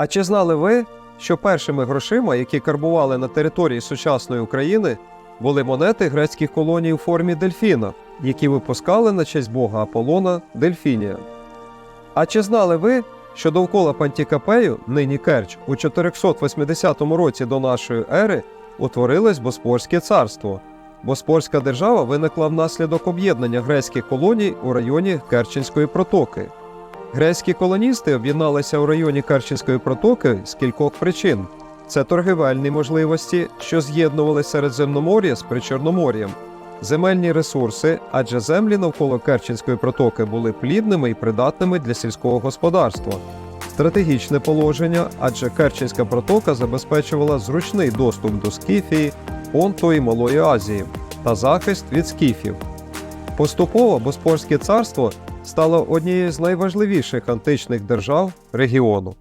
А чи знали ви, що першими грошима, які карбували на території сучасної України, були монети грецьких колоній у формі дельфіна, які випускали на честь бога Аполлона Дельфінія? А чи знали ви, що довкола Пантікапею, нині Керч, у 480 році до нашої ери утворилось Боспорське царство? Боспорська держава виникла внаслідок об'єднання грецьких колоній у районі Керченської протоки. Грецькі колоністи об'єдналися у районі Керченської протоки з кількох причин: це торгівельні можливості, що з'єднували Середземномор'я з Причорномор'ям, земельні ресурси, адже землі навколо Керченської протоки були плідними і придатними для сільського господарства. Стратегічне положення, адже Керченська протока забезпечувала зручний доступ до Скіфії, Понту і Малої Азії та захист від скіфів. Поступово Боспорське царство стало однією з найважливіших античних держав регіону.